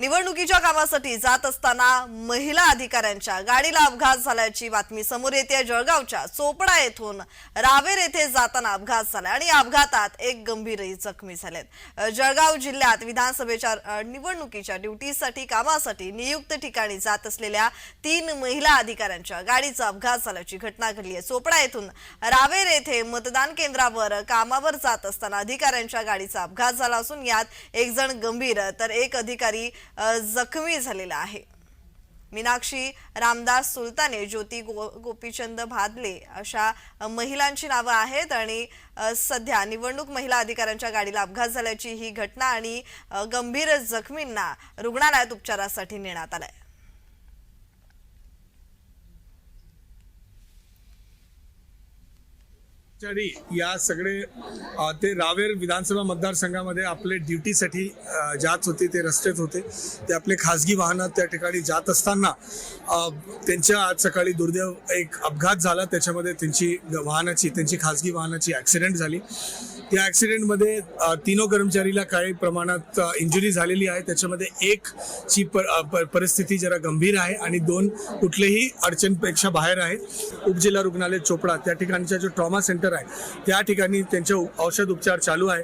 निवडणुकीच्या कामासाठी जात असताना महिला अधिकाऱ्यांच्या गाडीला अपघात झाल्याची बातमी समोर येते. जळगावच्या चोपडा येथून रावेर येथे जाताना अपघात झाला आणि या अपघातात एक गंभीरही जखमी झालेत. जळगाव जिल्ह्यात विधानसभेच्या निवडणुकीच्या ड्युटीसाठी कामासाठी नियुक्त ठिकाणी जात असलेल्या तीन महिला अधिकाऱ्यांच्या गाडीचा अपघात झाल्याची घटना घडली आहे. चोपडा येथून रावेर येथे मतदान केंद्रावर कामावर जात असताना अधिकाऱ्यांच्या गाडीचा अपघात झाला असून यात एक जण गंभीर तर एक अधिकारी जखमी झालेला आहे. मीनाक्षी रामदास सुलताने ज्योती गो गोपीचंद भादले अशा महिलांची नावं आहेत आणि सध्या निवडणूक महिला अधिकाऱ्यांच्या गाडीला अपघात झाल्याची ही घटना आणि गंभीर जखमींना रुग्णालयात उपचारासाठी नेण्यात आलंय. कर्मचारी या सगळे ते रावेर विधानसभा मतदारसंघामध्ये आपले ड्युटीसाठी जात होते ते रस्त्यात होते. ते आपले खासगी वाहनात त्या ठिकाणी जात असताना त्यांच्या आज सकाळी दुर्दैव एक अपघात झाला. त्याच्यामध्ये त्यांची वाहनाची त्यांची खासगी वाहनाची ॲक्सिडेंट झाली. या ॲक्सिडेंटमध्ये अ, तीनो कर्मचारीला काही प्रमाणात इंजुरी झालेली आहे. त्याच्यामध्ये एक ची पर, प- परिस्थिती जरा गंभीर आहे आणि दोन कुठलेही अडचणपेक्षा बाहेर आहेत. उपजिल्हा रुग्णालय चोपडा त्या ठिकाणचा जो ट्रॉमा सेंटर आहे त्या ठिकाणी त्यांचे औषध उपचार चालू आहे.